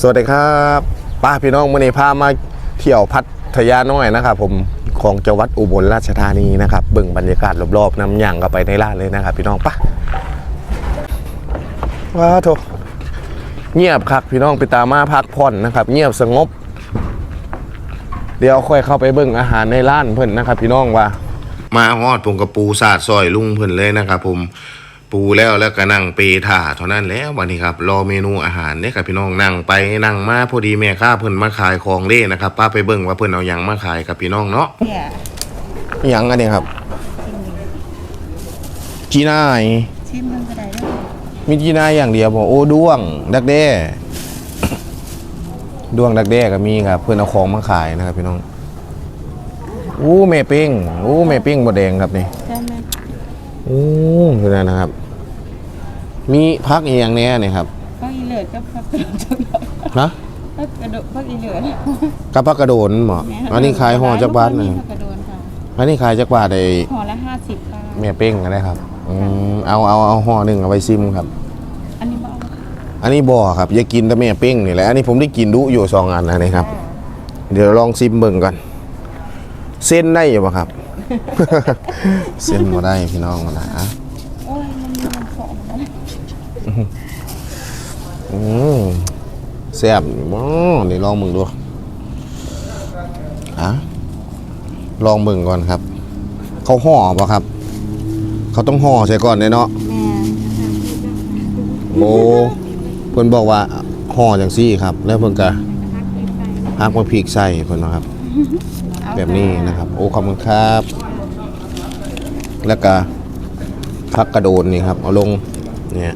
สวัสดีครับป้าพี่น้องมื่อนี้พามาเที่ยวพัทยาน้อยนะครับ ผมของจังหวัดอุบลราชธานีนะครับเบิ่งบรรยากาศรอบๆน้ำย่างก็ไปในร้านเลยนะครับ พี่น้องปะว้าโถเงียบครับพี่น้องไปตามมาพักผ่อนนะครับ เงียบสงบ เดี๋ยวค่อยเข้าไปเบิ่งอาหารในร้านเพิ่อนนะครับ พี่น้องว่า มาฮอดผมกับปูสาดซอยลุงเพิ่อนเลยนะครับ ผม ปูแล้วแล้วก็นั่งเปถ่าเท่านั้นแล้ววันนี้ครับรอเมนูอาหารเนี่ยครับพี่น้องนั่งไปนั่งมาพอดีแม่ค้าเพิ่นมาขายของเล่นะครับป้าไปเบิ่งว่าเพิ่นเอาหยังมาขายครับพี่น้องเนาะเนี่ยหยังอันนี้ครับ จีน่ายชิมมันก็ได้ด้วยมีจีน่ายอย่างเดียวบ่โอ้ด้วง ดักแด้ด้วงดักแด้ก็มีครับ เพิ่นเอาของมาขายนะครับพี่น้องอู้แม่เป้งอู้แม่เป้งหมดแดงครับนี่ใช่ไหม โอ้คือนั่นนะครับ มีพักอีกอย่างแน่นี่ครับพักอีเหลือดก็พักกระโดดจังเลยนะพักกระโดดพักอีเหลือดกับพักกระโดนหมออันนี้ขายห่อจักบาทหนึ่งพักกระโดนค่ะอันนี้ขายจักบาทไอ้ห่อละห้าสิบบาทแม่เป้งก็ได้ครับอืมเอาเอาเอาห่อหนึ่งเอาไปซิมครับ อันนี้มาเอาอันนี้บ่อครับอย่ากินแต่แม่เป้งนี่แหละอันนี้ผมได้กินดุอยู่สองอันนะนี่ครับ เดี๋ยวลองซิมเบิ่งก่อนเส้นได้อยู่ปะครับ เส้นมาได้พี่น้องนะโอ้ยมันมีมันสองนะอืมแซ่บอ๋อนี่ลองมึงดูอะลองมึงก่อนครับ เขาห่อปะครับ เขาต้องห่อใส่ก่อนเลยเนาะแม่โอ้เพิ่นบอกว่าห่อจังซี่ครับ แล้วเพิ่นก็พักมาพริกใส่เพิ่นนะครับเอา แบบนี้นะครับ โอ้ขอบคุณครับ แล้วก็พักกระโดนนี่ครับ เอาลงเนี่ย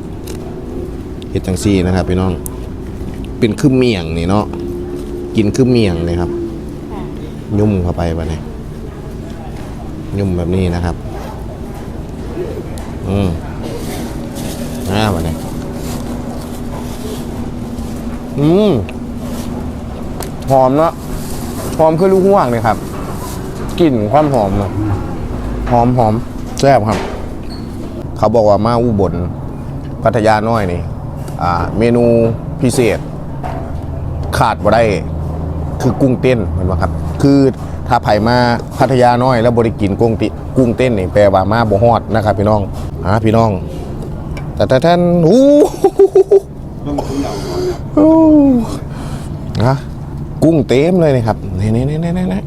เฮ็ดจังซี่นะครับพี่น้อง เป็นคือเมี่ยงนี่เนาะกินคือเมี่ยงนี่ครับ ยุ่มเข้าไปปะเนี่ยยุ่มแบบนี้นะครับ อืมอ่าปะเนี่ยอืมหอมเนาะหอมคือลูกห่วงเลยครับ กลิ่นความหอมเนอะหอมหอมแซ่บครับ เขาบอกว่ามาอุบลพัทยาน้อยนี่อ่าเมนูพิเศษ ขาดบ่ได้คือกุ้งเต้นเห็นไหมครับ คือถ้าไผมาพัทยาน้อย แล้วบริกินกุ้งติกุ้งเต้นนี่แปลว่ามาบ่ฮอดนะครับ พี่น้องอ่าพี่น้อง แต่แต่ท่านอู้หูนะกุ้งเต็มเลยนะครับนี่นี่นี่นี่นี่นี่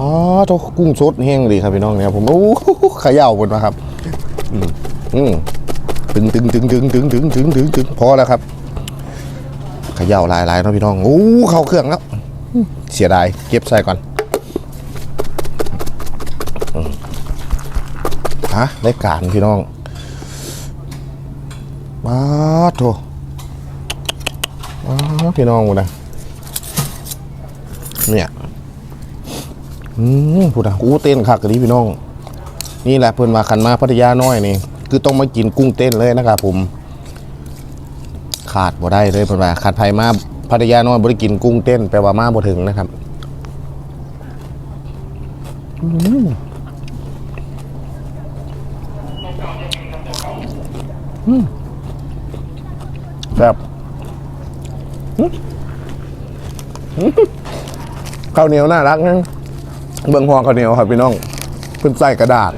อ๋อตัวกุ้งสดแห้งดีครับพี่น้องเนี่ยผมโอ้ขย่าบนมาครับ อืมตึงตึงตึงตึงตึงตึงตึงตึงตึงพอแล้วครับขย่าหลายๆเนาะพี่น้องโอ้เข้าเครื่องแล้วเสียดายเก็บใส่ก่อนฮะได้การพี่น้องว้าโถว้าพี่น้องกูนะเนี่ย อืมพูดนะอู้เต้นคักกะดิพี่น้อง นี่แหละเพิ่นมาคันมาพัทยาน้อยนี่ คือต้องมากินกุ้งเต้นเลยนะครับผม ขาดบ่ได้เลยเพิ่นว่าขาดไผมาพัทยาน้อยบ่ได้กินกุ้งเต้นแปลว่ามาบ่ถึงนะครับแบบข้าวเหนียวน่ารักนะ เบิ่งห่อข้าวเหนียวครับพี่น้องเพิ่นใส่กระดาษ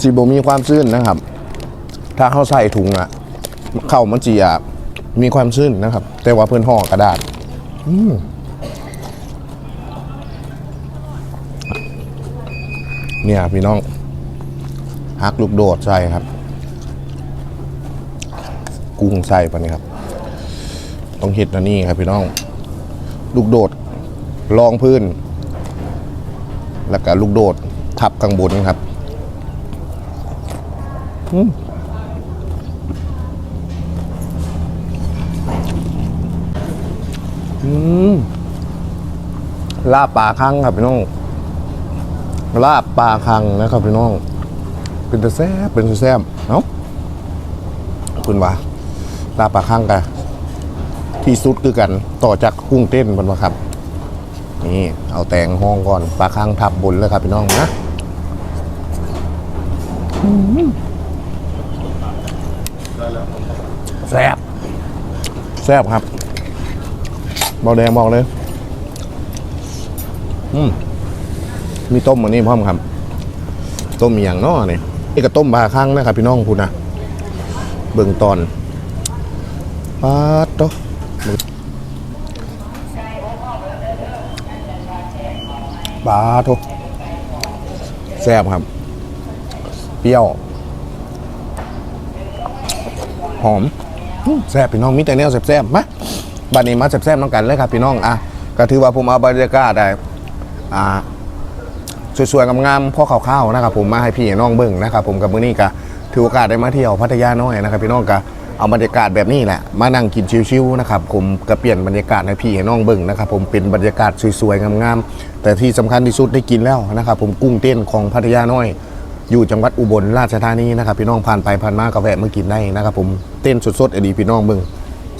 สิบ่มีความชื้นนะครับ ถ้าเขาใส่ถุงอะเข้ามันจีอะมีความชื้นนะครับ แต่ว่าเพื่อนห่อกระดาษเนี่ยพี่น้องฮักลูกโดดใส่ครับ กุ้งใส่ปะนี่ครับ ต้องเห็ดนะนี่ครับพี่น้อง ลูกโดดรองพื้น แล้วก็ลูกโดดทับข้างบนครับอืมลาบปลาคังครับพี่น้อง ลาบปลาคังนะครับพี่น้อง เป็นตะแซบเป็นตะแซบเอ้าคุณว่าลาบปลาคังกันที่สุดคือกันต่อจากกุ้งเต้นมันมาครับ นี่เอาแตงห้องก่อนปลาคังทับบนเลยครับพี่น้องนะอืมแซบแซ่บครับเบาแดงบอกเลย อืมมีต้มอันนี้พร้อมครับ ต้มอหย่างเนอเนี่ยนี่ก็ต้มบาข้างนะครับพี่น้องคุณนะเบิ่งตอนปาดโตะ ปาดโตะแซ่บครับ เปรี้ยว หอมแซ่บพี่น้องมีแต่แนวแซ่บๆมาบัดนี้มาแซ่บๆน้องกันเลยครับพี่น้องอะก็ถือว่าผมเอาบรรยากาศได้อ่าสวยๆงามๆพ่อข่าวๆนะครับผมมาให้พี่น้องเบิ่งนะครับผมกับมื้อนี้ก็ถือโอกาสได้มาเที่ยวพัทยาน้อยนะครับพี่น้องก็ เอาบรรยากาศแบบนี้แหละ มานั่งกินชิวๆนะครับผมก็เปลี่ยนบรรยากาศให้พี่น้องเบิ่งนะครับผมเป็นบรรยากาศสวยๆงามๆแต่ที่สำคัญที่สุดได้กินแล้วนะครับผมกุ้งเต้นของพัทยาน้อย อยู่จังหวัดอุบลราชธานีนะครับพี่น้องผ่านไปผ่านมาก็แวะมากินได้นะครับผมเต้นสดๆอดีพี่น้องเบิ่ง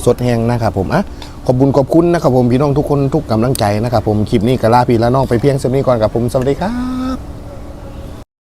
สดแห้งนะครับผมอะขอบคุณขอบคุณนะครับผมพี่น้องทุกคนทุกกำลังใจนะครับผมคลิปนี้ก็ลาพี่และน้องไปเพียงเท่านี้ก่อนกับผมสวัสดีครับ